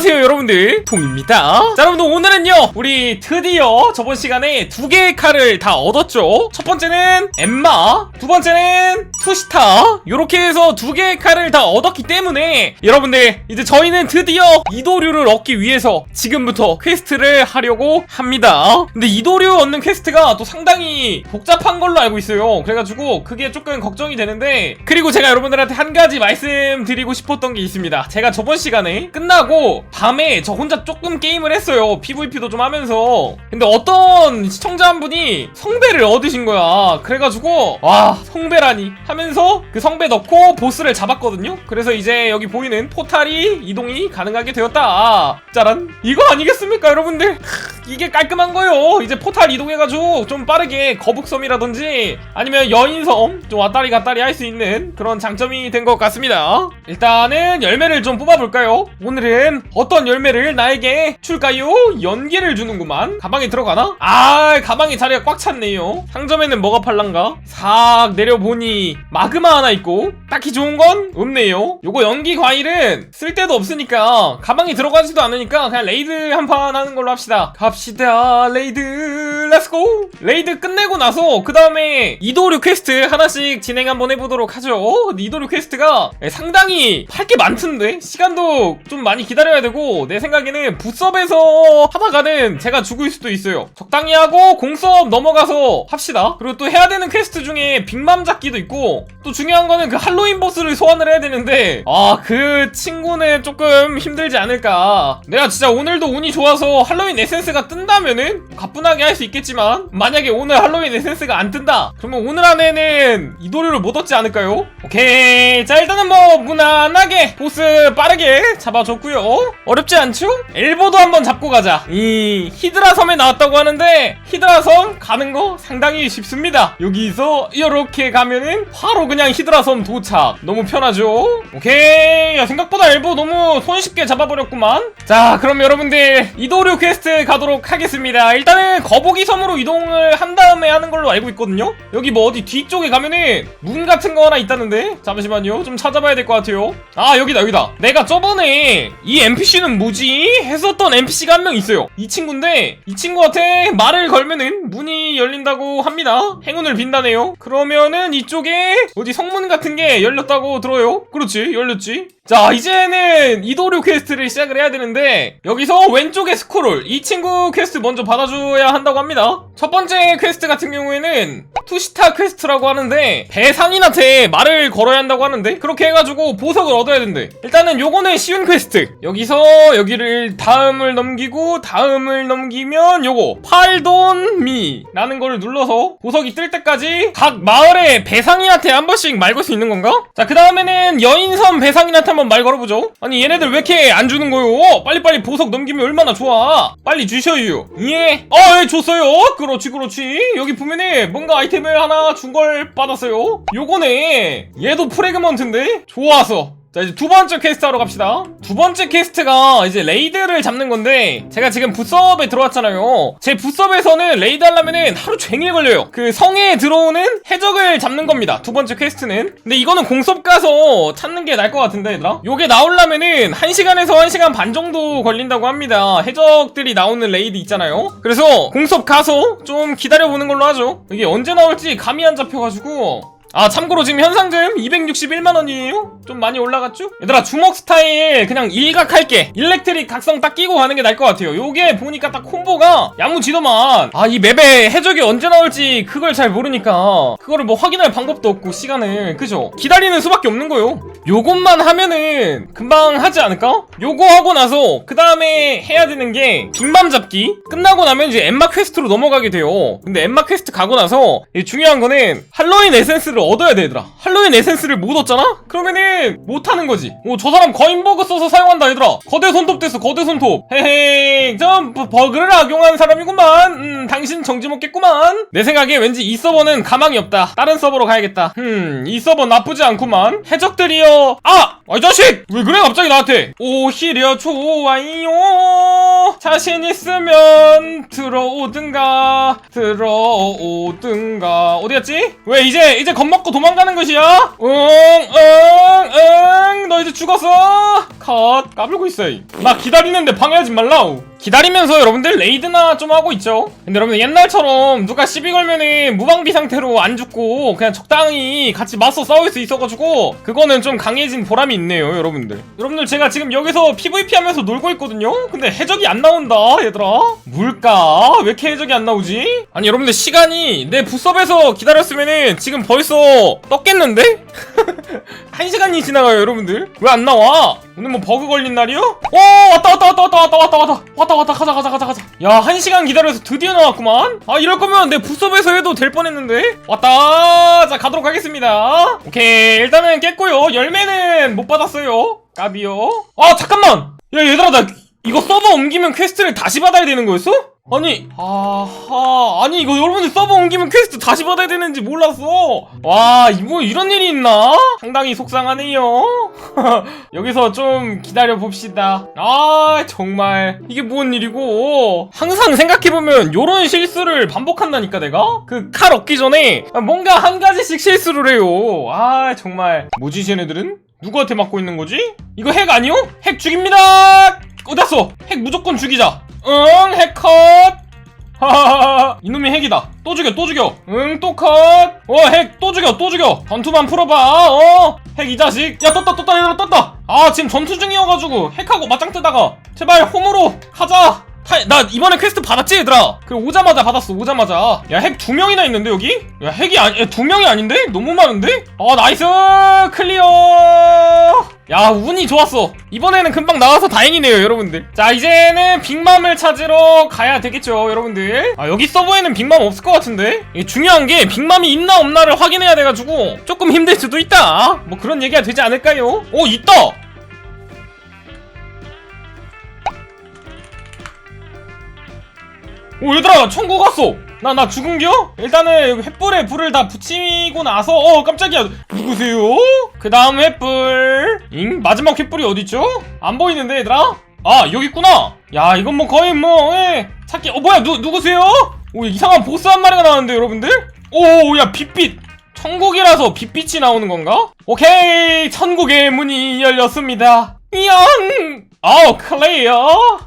안녕하세요 여러분들. 통입니다. 자 여러분들 오늘은요 우리 드디어 저번 시간에 두 개의 칼을 다 얻었죠? 첫 번째는 엠마 두 번째는 투시타. 요렇게 해서 두 개의 칼을 다 얻었기 때문에 여러분들 이제 저희는 드디어 이도류를 얻기 위해서 지금부터 퀘스트를 하려고 합니다. 근데 이도류 얻는 퀘스트가 또 상당히 복잡한 걸로 알고 있어요. 그래가지고 그게 조금 걱정이 되는데 그리고 제가 여러분들한테 한 가지 말씀드리고 싶었던 게 있습니다. 제가 저번 시간에 끝나고 밤에 저 혼자 조금 게임을 했어요. PVP도 좀 하면서. 근데 어떤 시청자 한 분이 성배를 얻으신 거야. 그래가지고 와 성배라니? 하면서 그 성배 넣고 보스를 잡았거든요? 그래서 이제 여기 보이는 포탈이 이동이 가능하게 되었다. 짜란. 이거 아니겠습니까 여러분들? 크, 이게 깔끔한 거요. 이제 포탈 이동해가지고 좀 빠르게 거북섬이라든지 아니면 여인섬 좀 왔다리 갔다리 할 수 있는 그런 장점이 된 것 같습니다. 일단은 열매를 좀 뽑아볼까요? 오늘은 어떤 열매를 나에게 줄까요? 연기를 주는구만. 가방에 들어가나? 아 가방에 자리가 꽉 찼네요. 상점에는 뭐가 팔란가? 싹 내려보니 마그마 하나 있고 딱히 좋은 건 없네요. 요거 연기 과일은 쓸데도 없으니까 가방에 들어가지도 않으니까 그냥 레이드 한 판 하는 걸로 합시다. 갑시다 레이드. 렛츠고 레이드 끝내고 나서 그 다음에 이도류 퀘스트 하나씩 진행 한번 해보도록 하죠. 이도류 퀘스트가 상당히 할게 많던데? 시간도 좀 많이 기다려야 되고 내 생각에는 부섭에서 하다가는 제가 죽을 수도 있어요. 적당히 하고 공섭 넘어가서 합시다. 그리고 또 해야 되는 퀘스트 중에 빅맘 잡기도 있고 또 중요한 거는 그 할로윈 보스를 소환을 해야 되는데 아 그 친구는 조금 힘들지 않을까. 내가 진짜 오늘도 운이 좋아서 할로윈 에센스가 뜬다면은 가뿐하게 할 수 있겠지만 만약에 오늘 할로윈 에센스가 안 뜬다. 그러면 오늘 안에는 이도류를 못 얻지 않을까요? 오케이. 자 일단은 뭐 무난하게 보스 빠르게 잡아줬고요 어렵지 않죠? 엘보도 한번 잡고 가자. 이 히드라 섬에 나왔다고 하는데 히드라 섬 가는 거 상당히 쉽습니다. 여기서 이렇게 가면은 바로 그냥 히드라 섬 도착. 너무 편하죠? 오케이. 야 생각보다 엘보 너무 손쉽게 잡아버렸구만. 자 그럼 여러분들 이도류 퀘스트 가도록 하겠습니다. 일단은 거북이 섬으로 이동을 한 다음에 하는 걸로 알고 있거든요. 여기 뭐 어디 뒤쪽에 가면은 문 같은 거 하나 있다는데? 잠시만요. 좀 찾아봐야 될 것 같아요. 아 여기다 여기다. 내가 저번에 이 NPC는 뭐지? 했었던 NPC가 한 명 있어요. 이 친구인데 이 친구한테 말을 걸면은 문이 열린다고 합니다. 행운을 빈다네요. 그러면은 이쪽에 어디 성문 같은 게 열렸다고 들어요. 그렇지? 열렸지 자 이제는 이도류 퀘스트를 시작을 해야 되는데 여기서 왼쪽에 스크롤 이 친구 퀘스트 먼저 받아줘야 한다고 합니다. 첫 번째 퀘스트 같은 경우에는 투시타 퀘스트라고 하는데 배상인한테 말을 걸어야 한다고 하는데 그렇게 해가지고 보석을 얻어야 된대. 일단은 요거는 쉬운 퀘스트. 여기서 여기를 다음을 넘기고 다음을 넘기면 요거 팔돈미 라는 거를 눌러서 보석이 뜰 때까지 각 마을의 배상인한테 한 번씩 말 걸 수 있는 건가? 자 그 다음에는 여인섬 배상인한테 한번 말 걸어보죠. 아니 얘네들 왜 이렇게 안 주는 거요? 빨리빨리 보석 넘기면 얼마나 좋아? 빨리 주셔요. 예? 어, 예, 줬어요. 그렇지 그렇지. 여기 보면은 뭔가 아이템을 하나 준 걸 받았어요. 요거네. 얘도 프레그먼트인데? 좋아서 자 이제 두 번째 퀘스트 하러 갑시다. 두 번째 퀘스트가 이제 레이드를 잡는 건데 제가 지금 부섭에 들어왔잖아요. 제 부섭에서는 레이드 하려면은 하루 종일 걸려요. 그 성에 들어오는 해적을 잡는 겁니다. 두 번째 퀘스트는. 근데 이거는 공섭 가서 찾는 게 나을 것 같은데 얘들아? 요게 나오려면은 1시간에서 1시간 반 정도 걸린다고 합니다. 해적들이 나오는 레이드 있잖아요. 그래서 공섭 가서 좀 기다려보는 걸로 하죠. 이게 언제 나올지 감이 안 잡혀가지고 아 참고로 지금 현상금 261만원이에요? 좀 많이 올라갔죠? 얘들아 주먹 스타일 그냥 일각 할게 일렉트릭 각성 딱 끼고 가는 게 나을 것 같아요 요게 보니까 딱 콤보가 야무지더만 아 이 맵에 해적이 언제 나올지 그걸 잘 모르니까 그거를 뭐 확인할 방법도 없고 시간을 그죠? 기다리는 수밖에 없는 거요 요것만 하면은 금방 하지 않을까? 요거 하고 나서 그 다음에 해야 되는 게 빅맘 잡기 끝나고 나면 이제 엠마 퀘스트로 넘어가게 돼요 근데 엠마 퀘스트 가고 나서 이 중요한 거는 할로윈 에센스를 얻어야 되더라 할로윈 에센스를 못 얻잖아? 그러면은 못하는 거지 오저 사람 거인버그 써서 사용한다 얘들아 거대 손톱 됐어 거대 손톱 헤헤 좀 버- 버그를 악용한 사람이구만 음 당신 정지 먹겠구만 내 생각에 왠지 이 서버는 가망이 없다 다른 서버로 가야겠다 흠이 서버 나쁘지 않구만 해적들이여 아! 아, 이 자식! 왜 그래, 갑자기 나한테? 오히려 좋아요. 자신 있으면 들어오든가 들어오든가 어디였지? 왜 이제 이제 겁 먹고 도망가는 것이야? 응 응 응 너 이제 죽었어 컷. 까불고 있어 나 기다리는데 방해하지 말라우 기다리면서 여러분들 레이드나 좀 하고 있죠? 근데 여러분들 옛날처럼 누가 시비 걸면은 무방비 상태로 안 죽고 그냥 적당히 같이 맞서 싸울 수 있어가지고 그거는 좀 강해진 보람이 있네요 여러분들. 여러분들 제가 지금 여기서 PVP 하면서 놀고 있거든요? 근데 해적이 안 나온다 얘들아. 뭘까? 왜 이렇게 해적이 안 나오지? 아니 여러분들 시간이 내 부섭에서 기다렸으면은 지금 벌써 떴겠는데 한 시간이 지나가요 여러분들. 왜 안 나와? 오늘 뭐 버그 걸린 날이요? 오 왔다 왔다 왔다 왔다 왔다 왔다 왔다. 왔다 왔다. 가자 가자 가자 가자. 야 한 시간 기다려서 드디어 나왔구만. 아 이럴 거면 내 부섭에서 해도 될 뻔했는데? 왔다. 자 가도록 하겠습니다. 오케이. 일단은 깼고요. 열매는 못 받았어요. 까비요. 아 잠깐만! 야 얘들아 나 이거 서버 옮기면 퀘스트를 다시 받아야 되는 거였어? 아니 아하 아니 이거 여러분들 서버 옮기면 퀘스트 다시 받아야 되는지 몰랐어 와 이거 이런 일이 있나? 상당히 속상하네요. 여기서 좀 기다려 봅시다. 아 정말. 이게 뭔 일이고? 항상 생각해보면 요런 실수를 반복한다니까 내가? 그 칼 얻기 전에 뭔가 한 가지씩 실수를 해요. 아 정말. 뭐지 쟤네들은? 누구한테 맞고 있는 거지? 이거 핵 아니요? 핵 죽입니다! 어딨어. 핵 무조건 죽이자 응, 핵 컷! 하하하, 이놈이 핵이다. 또 죽여, 또 죽여. 응, 또 컷! 어, 핵, 또 죽여, 또 죽여. 전투만 풀어봐, 어? 핵 이 자식. 야, 떴다, 떴다, 얘들아, 떴다. 아, 지금 전투 중이어가지고, 핵하고 맞짱 뜨다가. 제발, 홈으로, 가자! 타, 나 이번에 퀘스트 받았지, 얘들아? 그, 오자마자 받았어, 오자마자. 야, 핵 두 명이나 있는데, 여기? 야, 핵이 아니, 야, 두 명이 아닌데? 너무 많은데? 어, 나이스! 클리어! 야 운이 좋았어 이번에는 금방 나와서 다행이네요 여러분들 자 이제는 빅맘을 찾으러 가야 되겠죠 여러분들 아 여기 서버에는 빅맘 없을 것 같은데 중요한 게 빅맘이 있나 없나를 확인해야 돼가지고 조금 힘들 수도 있다 뭐 그런 얘기가 되지 않을까요? 오 있다 오 얘들아 천국 갔어 나 나 죽은겨? 일단은 횃불에 불을 다 붙이고 나서 어 깜짝이야 누구세요? 그 다음 횃불 잉? 마지막 횃불이 어딨죠? 안 보이는데 얘들아? 아 여기 있구나 야 이건 뭐 거의 뭐 예. 찾기 어 뭐야 누, 누구세요? 오 이상한 보스 한 마리가 나왔는데 여러분들? 오야 빛빛 천국이라서 빛빛이 나오는 건가? 오케이 천국의 문이 열렸습니다 이영 아우 클레이어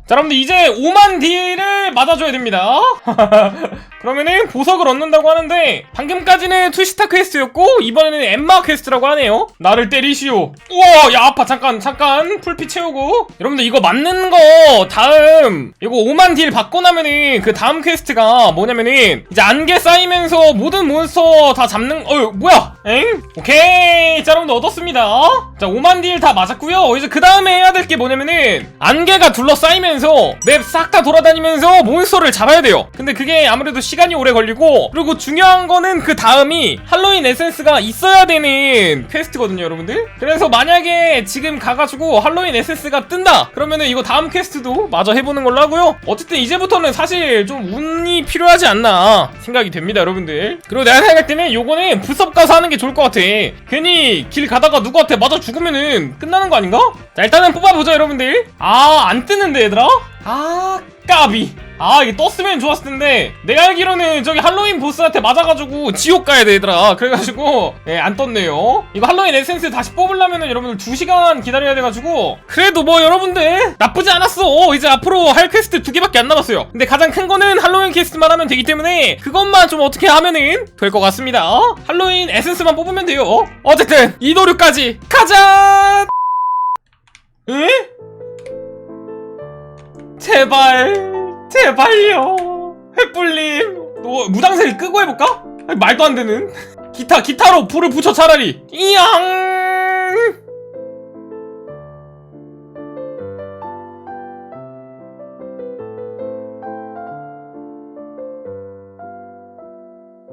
자 여러분들 이제 5만 딜을 맞아줘야 됩니다. 그러면은 보석을 얻는다고 하는데 방금까지는 투시타 퀘스트였고 이번에는 엠마 퀘스트라고 하네요. 나를 때리시오. 우와 야 아파. 잠깐 잠깐. 풀피 채우고. 여러분들 이거 맞는 거 다음. 이거 5만 딜 받고 나면은 그 다음 퀘스트가 뭐냐면은 이제 안개 쌓이면서 모든 몬스터 다 잡는 어 뭐야? 엥? 오케이. 자 여러분들 얻었습니다 자 5만 딜 다 맞았고요. 이제 그 다음에 해야 될 게 뭐냐면은 안개가 둘러싸이면서 맵 싹 다 돌아다니면서 몬스터를 잡아야 돼요. 근데 그게 아무래도 시간이 오래 걸리고 그리고 중요한 거는 그 다음이 할로윈 에센스가 있어야 되는 퀘스트거든요 여러분들. 그래서 만약에 지금 가가지고 할로윈 에센스가 뜬다 그러면은 이거 다음 퀘스트도 마저 해보는 걸로 하고요. 어쨌든 이제부터는 사실 좀 운이 필요하지 않나 생각이 됩니다 여러분들. 그리고 내가 생각할 때는 요거는 부섭 가서 하는 게 좋을 것 같아. 괜히 길 가다가 누구한테 맞아 죽 으면은 끝나는 거 아닌가? 자 일단은 뽑아보자 여러분들 아 안 뜨는데 얘들아? 아 까비 아 이게 떴으면 좋았을 텐데. 내가 알기로는 저기 할로윈 보스한테 맞아가지고 지옥 가야 돼 얘들아 그래가지고. 예, 안 떴네요. 이거 할로윈 에센스 다시 뽑으려면은 여러분들 2시간 기다려야 돼가지고. 그래도 뭐 여러분들 나쁘지 않았어. 이제 앞으로 할 퀘스트 두 개밖에 안 남았어요. 근데 가장 큰 거는 할로윈 퀘스트만 하면 되기 때문에 그것만 좀 어떻게 하면은 될 것 같습니다. 할로윈 에센스만 뽑으면 돼요. 어쨌든 이 노력까지. 가자! 에? 제발 제발요. 횃불님. 너 무당세를 끄고 해볼까? 아니, 말도 안 되는. 기타 기타로 불을 붙여 차라리. 이양